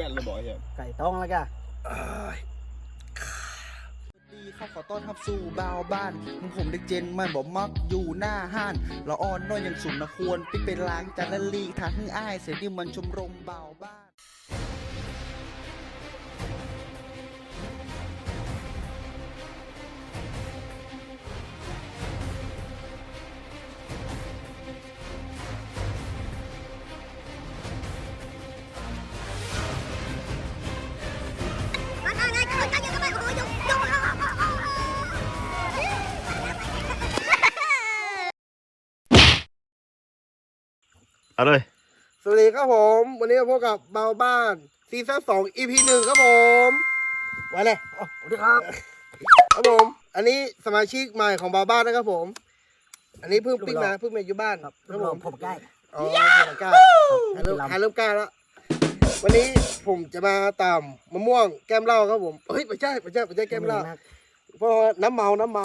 พื่อนเราบอกเฮียไก่ต้องแล้วกันดีเข้าขอต้อนรับสู่บ่าวบ้านมึงผมเด็กเจนมันบอกมักอยู่หน้าห้านละอ่อนน้อยยังสุนนะควรไปเป็นล้างจานละลีทางหึ่งอ้ายเสียดิมันชมรมบ่าวบ้าน เอาเลย สวัสดีครับผม วันนี้มาพบกับเบาบ้านซีซั่นสอง EP หนึ่งครับผมไว้เลยอ๋อสวัสดีครับ ครับผม อันนี้สมาชิกใหม่ของเบาบ้านนะครับผม อันนี้เพิ่งปิ้งมาเพิ่งมาอยู่บ้านครับครับผผมมผมใกล้อ๋อผมกล้าหาเริ่มหาเริ่มกล้าแล้ววันนี้ผมจะมาตามมะม่วงแก้มเหล้าครับผมเฮ้ยไม่ใช่ไม่ใช่ไม่ใช่แก้มเหล้าเพราะว่าน้ำเมาน้ำเมา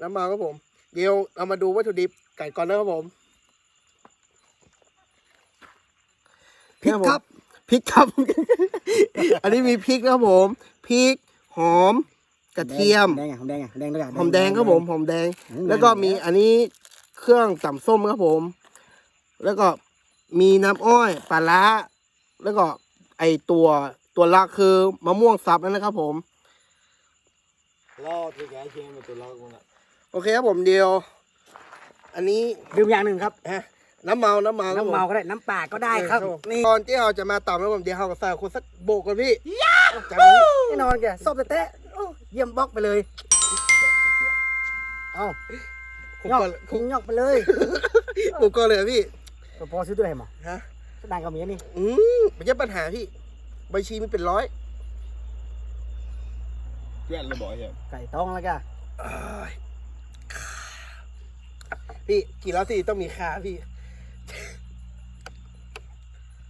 น้ำเมาครับผม เดี๋ยวเรามาดูวัตถุดิบไก่ก่อนนะครับผม พริกครับพริกครับ อันนี้มีพริกนะครับผมพริกหอมกระเทียมแดงไงหอมแดงไงหอมแดงด้วยกันหอมแดงครับผมหอมแดงอืมแล้วก็มีอันนี้เครื่องต่ำส้มครับผม แล้วก็มีน้ำอ้อยปลาร้าแล้วก็ไอตัวตัวหลักคือมะม่วงสับนั่นนะครับผมรอดที่แกเชียงเป็นตัวล็อกมึงอะโอเคครับผมเดียว อันนี้ดื่มอย่างหนึ่งครับฮะ น้ำเมา น้ำเมาครับผน้ำเมาก็ได้น้ำปลาก็ได้ครับนี่ตอนที่เราจะมาต่ำแล้วผมเดี๋ยวเราก็ใส่คนสักโบกกันพี่จับมันพี่แน่นอนแกซบแต่แตะโอ้เยี่ยมบล็อกไปเลย เอ้าผมยอกก็ทิ้งยอกไปเลยผมก็เลยอะพี่ก็พอซื้อด้วยให้หมอฮะสดางก็มีอันนี่ อืมไม่ใช่ปัญหาพี่ใบชีมีเป็นร้อยเพื่อนเราบอกเฮียไก่ต้องแล้วกันอ้ายพี่กี่แล้วสิต้องมีค่าพี่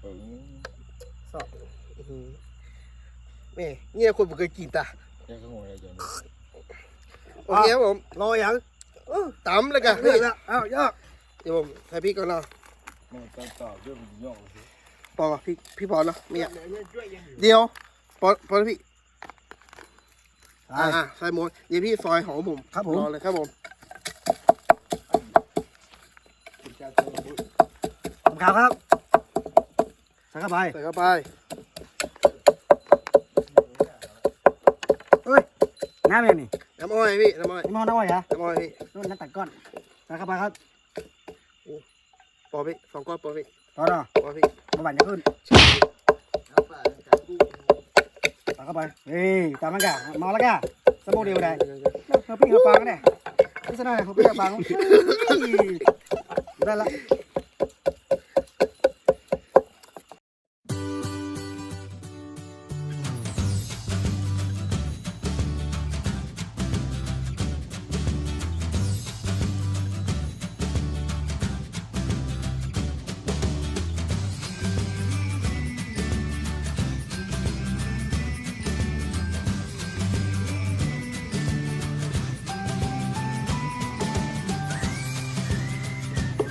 เออ สอบ อื้อหือ แม่เงี้ยคนผมเคยกินตาแกก็งงเลยจังโอเคครับผมรออย่างตำเลยกันเลืพี่อกแล้วเอ้ายอกเดี๋ยวผมใส่พริกก่อนเนาะมันตอบตอบด้วยมันย่องสิปอพี่พี่พอเนาะไม่อยากเดียวพอพอแล้วพี่อ่าอ่าใส่หมดเดี๋ยวพี่ซอยหอมผมครับผมรอเลยครับผมขอบคุณครับใส่เข้าไปใส่เข้าไป เฮ้ย น้ำยังนี่น้ำอ้อยพี่น้ำอ้อยนี่มอน้ำอ้อยเหรอน้ำอ้อยพี่นู่นน้ำตัดก้อนใส่เข้าไปครับปอพี่สองก้อนปอพี่ต่อเนาะปอพี่มาบันจะขึ้นใส่เข้าไปเฮ้ยตามมันกะเมาแล้วกะสมูเดียวได้เขาปิ้งเขาปังเนี่ยนี่สนอยเขาปิ้งเขาปังได้ละ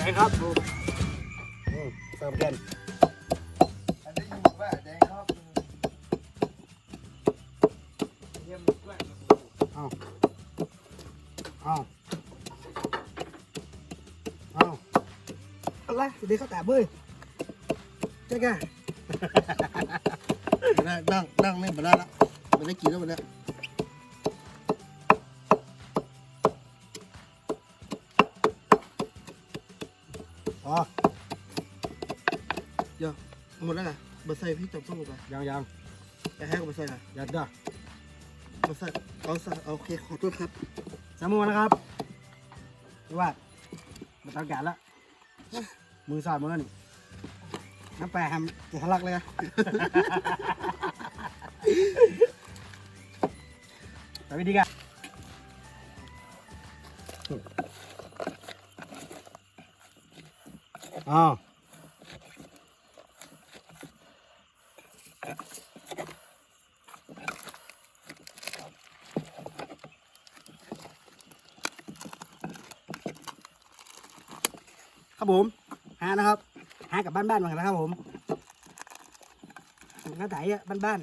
ดงครับดูเสิร์ฟกันอันนี้อยู่ว่าแดงครับเข้มส่วนอาเอาเอาอะไรสิดีเขาแต่เบ้ยเจ๊แกไม่ได้นั่งนั่งเล่นมาได้ละไม่ได้กินแล้ววันนี้อ๋อ หมดแล้วไงเบอร์ใส่พี่จับส้มลงไปยังยังไปให้กับเบอร์ใส่ค่ะยัดเด้อเบอร์ใส่เอาใส่โอเคขอโทษครับสามมือนะครับพี่ว่ามาตั้งการแล้วมือสาดมือนี่น้ำแปรแฮมจะทะลักเลยนะแต่วิธีการอ้าว ครับผมหานะครับ หากับบ้านๆมากันนะครับผมหน้าไถอะบ้าน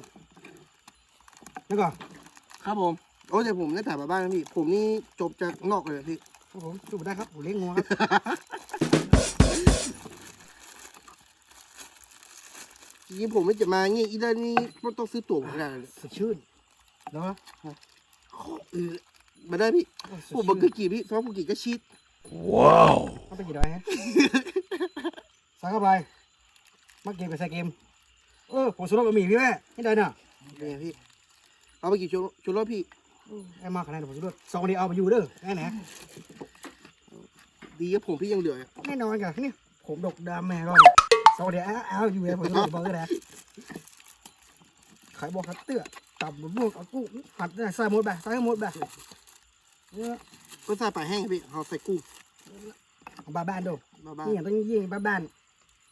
ๆแล้วก็ครับผมโอ้แต่ผมได้ถ่ายมาบ้านนะพี่ ผมนี่จบจากนอกเลยพี่ครับผมจูบได้ครับผมเลี้ยงงัวครับจริงๆผมไม่จะมาเงี้ยอีด้านนี้มันต้องซื้อตั๋วผมได้เลยสดชื่นแล้วเออมาได้พี่ผมบอกคือกี่พี่เพราะผมกี่ก็ชิ ดต้องไปกี่ดอยฮะ ใส่เข้าไปมาเกมกับใส่เกม เออผมสุดรบะหมี่พี่แม่ให้ได้น่ะเนี่ยพี่ เอาไปกี่ชุดชุดรถพี่ไอ้มาขนาดนั้นผมสุดรบสองคนนี้เอาไปอยู่เด้อแน่แน่ดีกับผมพี่ยังเหลือแน่นอนกันนี่ผมดกดำแม่รอดเนี่ยสองคนนี้เอาเอาอยู่เลยผมสุดรบบอกเลยนะขายบอกขัดเตื้อตับบวกเอากุ้งผัดได้ใส่หมดแบบใส่ให้หมดแบบ เนี่ยก็ใส่ปลาแห้งครับพี่เอาใส่กุ้งเอาบ้านบ้านๆดูมาบ้านี่อย่างต้องยิงบ้านบ้าน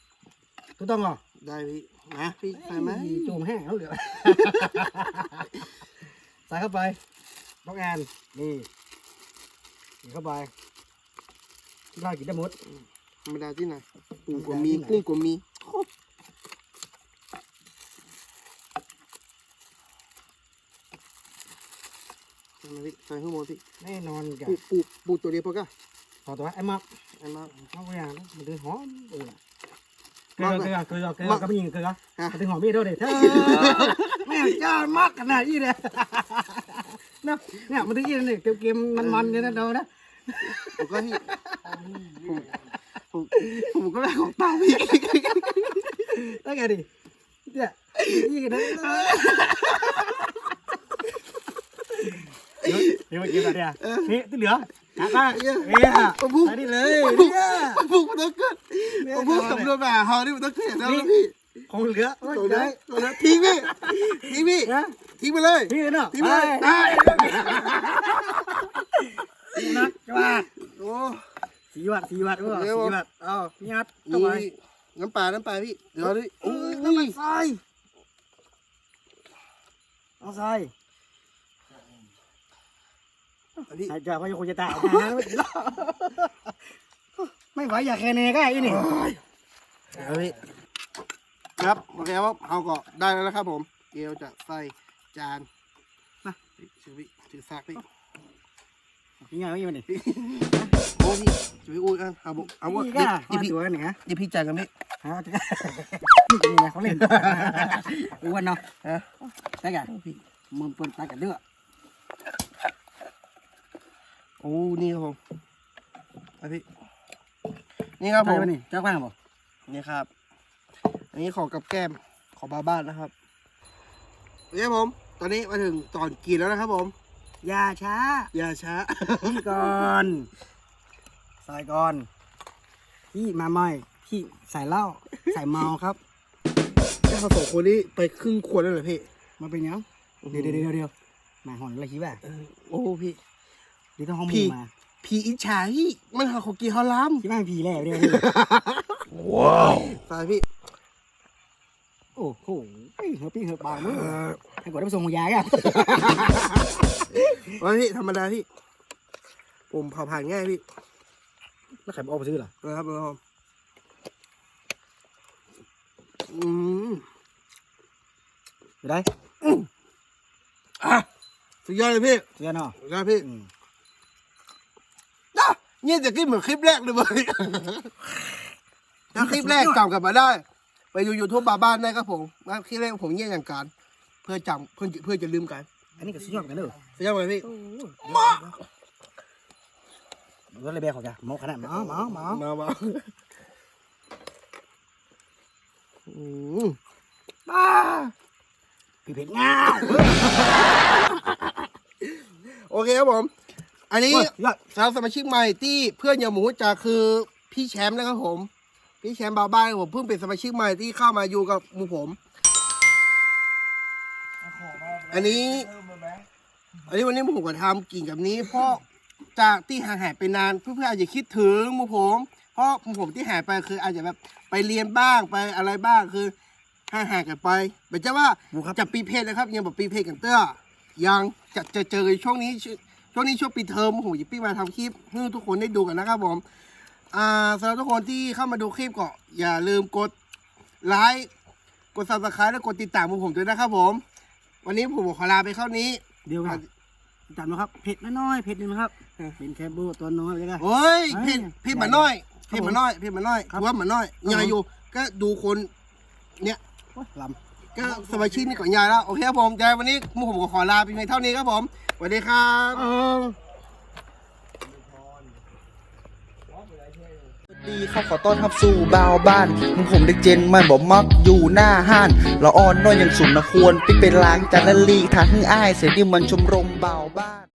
ๆถูกต้องเหรอได้พี่นะพี่ใส่ไหมจูมแห้งแล้วเหลือ ใส่เข้าไปน้องแอนนี่ใส่เข้าไปเรากินได้หมด ธรรมดาที่ไหนกุ้งก็มีกุ้งก็มีใส่ มาพี่ใส่ข้างบนพี่แน่นอนกัปูปูปูตัวเดียวพอก็ขอตัวไอ้มักไอ้มามักอย่างนะมันถึงหอมเออเกลืมัอกเกไหมลือเกลือเกลือมักก็ไม่ยิงเกลือฮะมันถึงหอมมีดด้วยเด็ดแม่จ้ามักขนาดนี้เลยนะเนี่ยมันถึงยิงเนี่ยเกมๆมันๆเนี่ยนะเดานะผมก็พี่ผมผมผมก็ได้ของเปล่าพี่ได้ไงดิเนี่ยยิงกันนะ เดี๋ยวมากินอะไรอะนี่ที่เหลือหาป้าเอ้ยใส่นี่เลยเนี่ยผมมันต้องเกิดผมพูดสำรวจแบบเฮานี่มันต้องเกิดแล้วนะพี่ของเหลือตัวนั้นตัวนั้นทิ้งพี่ทิ้งพี่นะทิ้งไปเลยพี่เนาะทิ้งไปเลยไปได้นะจะว่าโอ้สีวัดสีวัดเออสีวัดเอาพี่ฮัทเข้านี่ไปน้ำปลาน้ำปลาพี่เดี๋ยวดิโอ้น้ำมันยทรายเอาทราย พี่หายใจพยาคงจะตายไม่ไหวอยากแค่เนก็ไอ้นี่เอาพี่ครับโอเคครับเอาก็ได้แล้วนะครับผมเดี๋ยวจะใส่จานนะถือพี่ถือซากพี่ยังไงไม่ยังไงโอ้พี่ถือพี่อุ้ยอะเอาบุเอาว่านี่เดี๋ก็ยวเดี๋ยวพี่ตัวนี่ฮะเดี๋ยวพี่จ่ายกันพี่ฮะนี่ไงเขาเล่นอ้วนเนาะฮะได้กันมึงเปิดตากันเด้อ โอ้นี่ครับผมเอาพี่นี่ครับผมนี่เจ้าข้างบ่นี่ครับ อันนี้ของกับแก้มของบาบ้านนะครับนี่ครับผม ตอนนี้มาถึงตอนกินแล้วนะครับผมอย่าช้าอย่าช้าพี่ก่อนใส่ก่อนพี่มาใหม่พี่ใส่เหล้าใส่เมาครับเจ้าสองคนนี้ไปครึ่งขวดแล้วเหรอพี่มาเป็นยังเดี๋ยวเดี๋ยวเดี๋ยวเดี๋ยวมาหอนอะไรคิดว่าโอ้พี่ เดี๋ยวต้องห้องพี่มือมาผีอิจฉาพี่มันหาของกินเขาล้คิดว่าผีแล้วเดี๋ยวำตายพี่โอ้โหเฮ้ยเฮอปี้เฮอบางมือให้กดได้ไปส่งหัวยายอะว่าพี่ธรรมดาพี่ผมเผาผ่านง่ายพี่แล้วใครมาเอาไปซื้อเหรอนะครับนะครับอืมไปได้สุดยอดเลยพี่เจ้าเนาะสุดยอดพี่อืมอะ เนี่ยจะกินเหมือนคลิปแรกเลยเว้ยถ้าคลิปแรกจำกลับมาได้ ไปดูยูทูบบาบ้านได้ครับผมนะคลิปแรกผมเนี่ยอย่างการ เพื่อจำเพื่อเพื่อจะลืมกันอันนี้ก็สุดยอดกันเด้อสุดยอดเลยพี่แล้วเลยแบกของจ้ะเมาขนาดเมาเมาเมามามาอืมป้าพี่เผ็ดง่าโอเคครับผม อันนี้เฮ้ยยอดสำหรับสมาชิกใหม่ที่เพื่อนอย่างหมูจะคือพี่แชมป์นะครับผม พี่แชมป์บาบ้านผมเพิ่งเป็นสมาชิกใหม่ที่เข้ามาอยู่กับหมูผม อันนี้ อันนี้วันนี้หมูผมก็ทำกิ่งกับนี้ เพราะจากที่ห่างหายไปนานเพื่อนๆอาจจะคิดถึงหมูผม เพราะหมูผมที่หายไปคืออาจจะแบบไปเรียนบ้างไปอะไรบ้างคือห่างหายกันไปเหมือนจะว่าหมูครับจะปีเพศนะครับยังแบบปีเพศกันเต้อยังจะจะเจอในช่วงนี้ ช่วงช่วงนี้ช่วงปีเทอมโอ้โหยิปปี้มาทำคลิปให้ทุกคนได้ดูกันนะครับผมอ่าสำหรับทุกคนที่เข้ามาดูคลิปก็อย่าลืมกดไลค์กดซับสไครต์และกดติดตามผมด้วยนะครับผม วันนี้ผมขอลาไปเข้านี้ เดี๋ยวครับจัดมาครับเผ็ดน้อยๆเผ็ดนี่นะครับเป็นแคบโบตัวน้อยเลยนะโอ้ยเอ้ยพี่พี่หมาน้อยครับพี่หมาน้อยพี่หมาน้อยครับถือว่าหมาน้อยครับยายอยู่ก็ดูคน เนี่ยโอ้ยลก็สมาชิกนี่ก่อนยายแล้วโอเคครับผมเดี๋ยววันนี้ผมก็ขอลาไปเพียงเท่านี้ครับผม สวัสดีครับดีเขาขอต้อนรับสู่บ่าวบ้านมึงผมเด็กเจนมันบอกมักอยู่หน้าห้านละอ่อนน้อยอย่างสุนนะควรไปเป็นล้างจานละลีทางอ้ายเสียดิมันชมรมบ่าวบ้าน